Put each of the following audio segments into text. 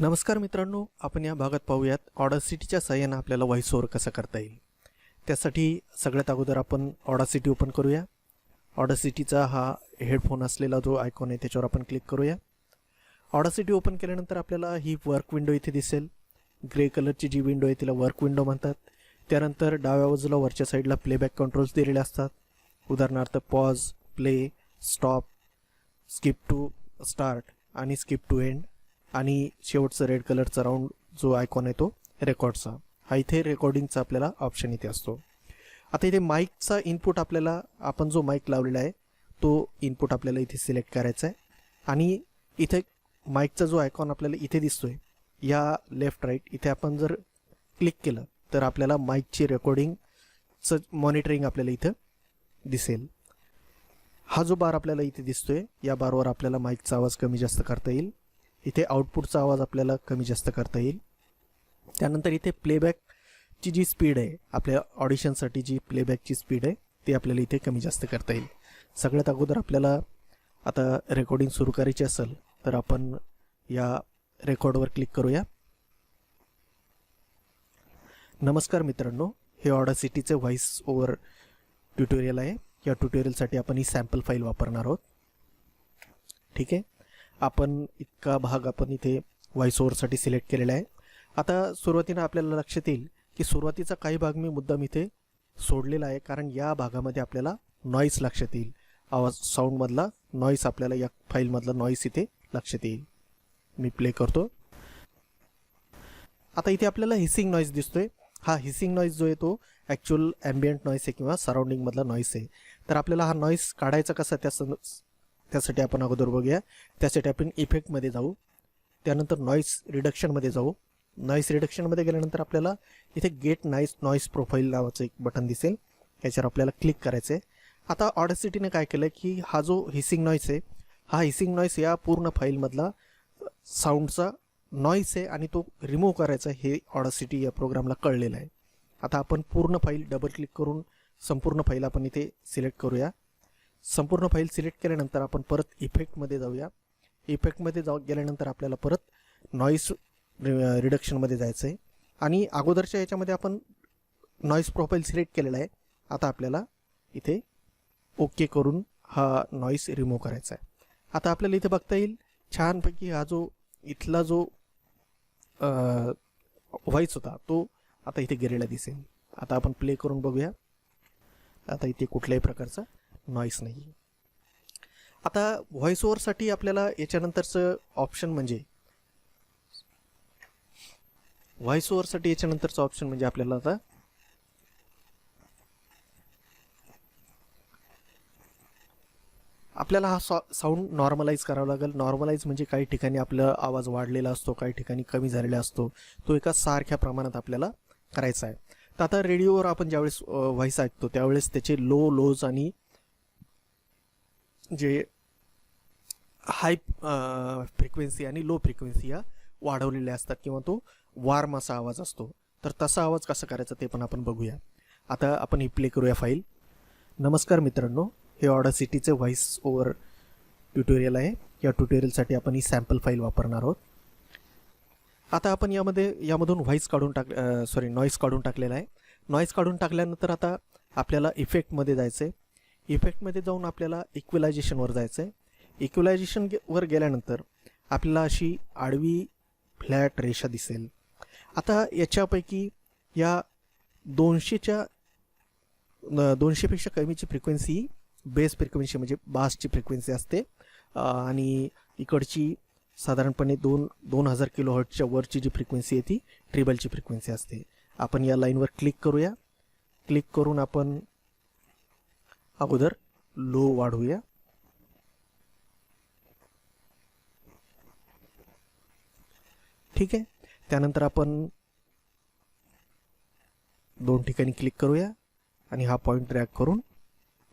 नमस्कार मित्रांनो आपण या भागात पाहूयात. ऑडासिटीच्या सहाय्यानं आपल्याला व्हॉइस ओव्हर कसा करता येईल. त्यासाठी सगळ्यात अगोदर आपण ऑडासिटी ओपन करूया. ऑडासिटीचा हा हेडफोन असलेला जो आयकॉन आहे त्याच्यावर आपण क्लिक करूया. ऑडासिटी ओपन केल्यानंतर आपल्याला ही वर्क विंडो इथे दिसेल. ग्रे कलरची जी विंडो आहे तिला वर्क विंडो म्हणतात. त्यानंतर डाव्या बाजूला वरच्या साईडला प्लेबॅक कंट्रोल्स दिलेले असतात. उदाहरणार्थ pause play stop skip to start आणि स्किप टू एंड आणि शेवटचं रेड कलरचा राऊंड जो आयकॉन आहे तो रेकॉर्डचा हा इथे रेकॉर्डिंगचा आपल्याला ऑप्शन इथे असतो. आता इथे माईकचा इनपुट आपल्याला आपण जो माईक लावलेला आहे तो इनपुट आपल्याला इथे सिलेक्ट करायचा आहे. आणि इथे माईकचा जो आयकॉन आपल्याला इथे दिसतोय या लेफ्ट राईट इथे आपण जर क्लिक केलं तर आपल्याला माईकची रेकॉर्डिंगचं मॉनिटरिंग आपल्याला इथं दिसेल. हा जो बार आपल्याला इथे दिसतोय या बारवर आपल्याला माईकचा आवाज कमी जास्त करता येईल. इथे आउटपुटचा आवाज आपल्याला कमी जास्त करता येईल. त्यानंतर इथे प्लेबॅकची जी स्पीड आहे आपल्या ऑडिशनसाठी जी प्लेबॅकची स्पीड आहे ती आपल्याला इथे कमी जास्त करता येईल. सगळ्यात अगोदर आपल्याला आता रेकॉर्डिंग सुरू करायची असेल तर आपण या रेकॉर्डवर क्लिक करूया. नमस्कार मित्रांनो हे ऑडासिटीचे व्हॉइस ओवर ट्युटोरियल आहे. या ट्युटोरियलसाठी आपण ही सॅम्पल फाईल वापरणार आहोत. ठीक आहे? आपण इतका भाग आपण इथे व्हॉइस ओव्हरसाठी सिलेक्ट केलेला आहे. आता सुरुवातीनं आपल्याला लक्षात येईल की सुरुवातीचा काही भाग मी मुद्दाम इथे सोडलेला आहे कारण या भागामध्ये आपल्याला नॉईस लक्षात येईल. आवाज साऊंडमधला नॉईस आपल्याला या फाईलमधला नॉईस इथे लक्षात येईल. मी प्ले करतो. आता इथे आपल्याला हिसिंग नॉईस दिसतोय. हा हिसिंग नॉईस जो आहे तो ॲक्च्युअल ॲम्बियंट नॉईस आहे किंवा सराउंडिंगमधला नॉईस आहे. तर आपल्याला हा नॉईस काढायचा कसा त्या त्यासाठी आपण अगोदर बघूया. त्यासाठी आपण इफेक्टमध्ये जाऊ. त्यानंतर नॉईस रिडक्शनमध्ये जाऊ. नॉईस रिडक्शनमध्ये गेल्यानंतर आपल्याला इथे गेट नाईस नॉईस प्रोफाईल नावाचं एक बटन दिसेल. याच्यावर आपल्याला क्लिक करायचं आहे आता ऑडसिटीने काय केलं की हा जो हिसिंग नॉईस आहे हा हिसिंग नॉईस या पूर्ण फाईलमधला साऊंडचा नॉईस आहे आणि तो रिमूव्ह करायचा हे ऑडसिटी या प्रोग्रामला कळलेलं आहे. आता आपण पूर्ण फाईल डबल क्लिक करून संपूर्ण फाईल आपण इथे सिलेक्ट करूया. संपूर्ण फाईल सिलेक्ट केल्यानंतर आपण परत इफेक्टमध्ये जाऊया. इफेक्टमध्ये जाऊ गेल्यानंतर आपल्याला परत नॉईस रिडक्शनमध्ये जायचं आहे आणि अगोदरच्या याच्यामध्ये आपण नॉईस प्रोफाईल सिलेक्ट केलेला आहे. आता आपल्याला इथे ओके करून हा नॉईस रिमूव्ह करायचा आहे. आता आपल्याला इथे बघता येईल छानपैकी हा जो इथला जो व्हॉइस होता तो आता इथे गेलेला दिसेल. आता आपण प्ले करून बघूया. आता इथे कुठल्याही प्रकारचा नॉईस नाही. आता व्हॉइस ओव्हरसाठी आपल्याला याच्यानंतरचं ऑप्शन म्हणजे व्हॉइस ओव्हरसाठी याच्यानंतरचं ऑप्शन म्हणजे आपल्याला आता आपल्याला हा सॉ साऊंड नॉर्मलाईज करावा लागेल. नॉर्मलाईज म्हणजे काही ठिकाणी आपला आवाज वाढलेला असतो काही ठिकाणी कमी झालेला असतो. तो एका सारख्या प्रमाणात आपल्याला करायचा आहे. तर आता रेडिओवर आपण ज्यावेळेस व्हॉइस ऐकतो त्यावेळेस त्याचे लो लोज आणि जे हाय फ्रिक्वेन्सी आणि लो फ्रिक्वेन्सी या वाढवलेल्या असतात किंवा तो वार्म असा आवाज असतो. तर तसा आवाज कसा करायचा ते पण आपण बघूया. आता आपण ही प्ले करूया फाईल नमस्कार मित्रांनो हे ऑर्डर सिटीचे व्हॉइस ओवर ट्युटोरियल आहे. या ट्युटोरियलसाठी आपण ही सॅम्पल फाईल वापरणार आहोत. आता आपण यामध्ये यामधून व्हॉइस काढून टाक सॉरी नॉईस काढून टाकलेला आहे. नॉईस काढून टाकल्यानंतर आता आपल्याला इफेक्टमध्ये जायचं आहे इफेक्टमध्ये जाऊन आपल्याला इक्विलायझेशनवर जायचं आहे इक्विलायझेशनवर गेल्यानंतर आपल्याला अशी आडवी फ्लॅट रेषा दिसेल. आता याच्यापैकी या दोनशेच्या दोनशेपेक्षा कमीची फ्रिक्वेन्सी बेस फ्रिक्वेन्सी म्हणजे बासची फ्रिक्वेन्सी असते. आणि इकडची साधारणपणे दोन दोन हजार किलो हर्टच्या वरची जी फ्रिक्वेन्सी आहे ती ट्रिबलची फ्रिक्वेन्सी असते. आपण या लाईनवर क्लिक करूया. क्लिक करून आपण अगोदर लो वाढवूया. ठीक आहे? त्यानंतर आपण दोन ठिकाणी क्लिक करूया आणि हा पॉईंट ट्रॅक करून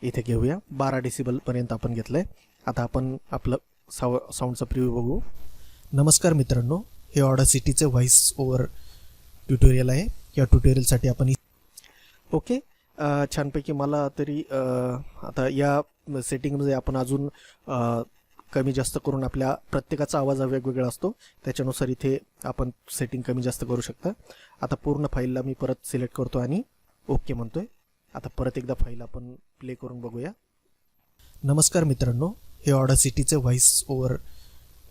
इथे घेऊया. बारा डेसिबलपर्यंत आपण घेतलं आहे आता आपण आपलं साव साऊंडचा प्रिव्ह्यू बघू. नमस्कार मित्रांनो हे ऑडासिटीचे व्हॉइस ओव्हर ट्युटोरियल आहे. या ट्युटोरियलसाठी आपण ओके छानपैकी मला तरी आता या सेटिंगमध्ये आपण अजून कमी जास्त करून आपल्या प्रत्येकाचा आवाज हा वेगवेगळा असतो. त्याच्यानुसार इथे आपण सेटिंग कमी जास्त करू शकता. आता पूर्ण फाईलला मी परत सिलेक्ट करतो आणि ओके म्हणतोय. आता परत एकदा फाईल आपण प्ले करून बघूया. नमस्कार मित्रांनो हे ऑर्डर सिटीचे व्हॉइस ओवर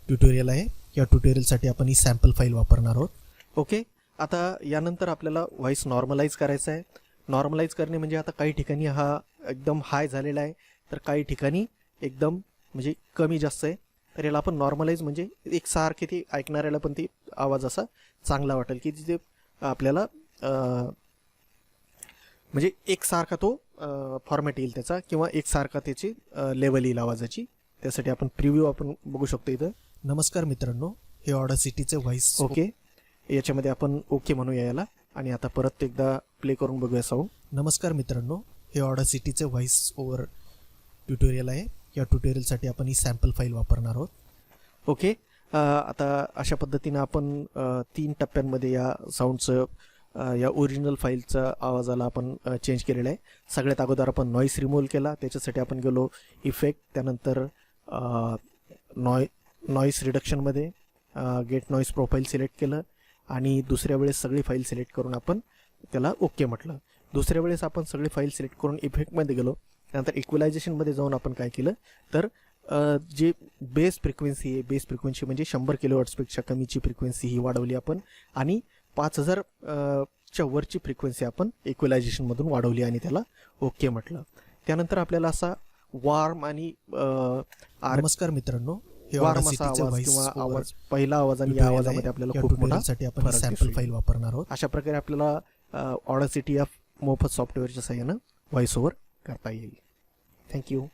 ट्युटोरियल आहे. या ट्युटोरियलसाठी आपण ही सॅम्पल फाईल वापरणार आहोत. ओके? आता यानंतर आपल्याला व्हॉइस नॉर्मलाईज करायचा आहे. नॉर्मलाईज करणे म्हणजे आता काही ठिकाणी हा एकदम हाय झालेला आहे. तर काही ठिकाणी एकदम म्हणजे कमी जास्त आहे. तर याला आपण नॉर्मलाईज म्हणजे एक सारखे ते ऐकणाऱ्याला पण ते आवाज असा चांगला वाटेल की तिथे आपल्याला म्हणजे एकसारखा तो फॉर्मॅट येईल त्याचा किंवा एकसारखा त्याची लेवल येईल आवाजाची. त्यासाठी आपण प्रिव्ह्यू आपण बघू शकतो इथं. नमस्कार मित्रांनो हे ऑर्डर सिटीचे व्हॉइस ओके याच्यामध्ये आपण ओके म्हणूया याला. आणि आता परत एकदा प्ले करून बघूया साऊंड नमस्कार मित्रांनो हे ऑर्डर सिटीचे व्हॉइस ओव्हर ट्युटोरियल आहे. या ट्युटोरियलसाठी आपण ही सॅम्पल फाईल वापरणार आहोत. ओके आता अशा पद्धतीनं आपण तीन टप्प्यांमध्ये या साऊंडचं या ओरिजिनल फाईलचा आवाजाला आपण चेंज केलेला आहे. सगळ्यात अगोदर आपण नॉईस रिमूव्ह केला. त्याच्यासाठी आपण गेलो इफेक्ट त्यानंतर नॉय नॉईस रिडक्शनमध्ये गेट नॉईस प्रोफाईल सिलेक्ट केलं. आणि दुसऱ्या वेळेस सगळी फाईल सिलेक्ट करून आपण त्याला ओके म्हटलं. दुसऱ्या वेळेस आपण सगळी फाईल सिलेक्ट करून इफेक्टमध्ये गेलो. त्यानंतर इक्वलायझेशनमध्ये जाऊन आपण काय केलं? तर जे बेस फ्रिक्वेन्सी आहे बेस फ्रिक्वेन्सी म्हणजे शंभर किलोवॉट्सपेक्षा कमीची फ्रिक्वेन्सी ही वाढवली आपण. आणि पाच हजार च्या वरची फ्रिक्वेन्सी आपण इक्वलायझेशनमधून वाढवली आणि त्याला ओके म्हटलं. त्यानंतर आपल्याला असा वार्म आणि नमस्कार मित्रांनो. वार्म असा आवाज किंवा आवाज पहिला आवाज आणि या आवाजामध्ये आपल्याला खूप मोठा आपण सॅम्पल फाईल वापरणार आहोत. अशा प्रकारे आपल्याला ऑर्डर सिटी या मोफत सॉफ्टवेअरच्या सहाय्यानं व्हॉइस ओव्हर करता येईल. थँक्यू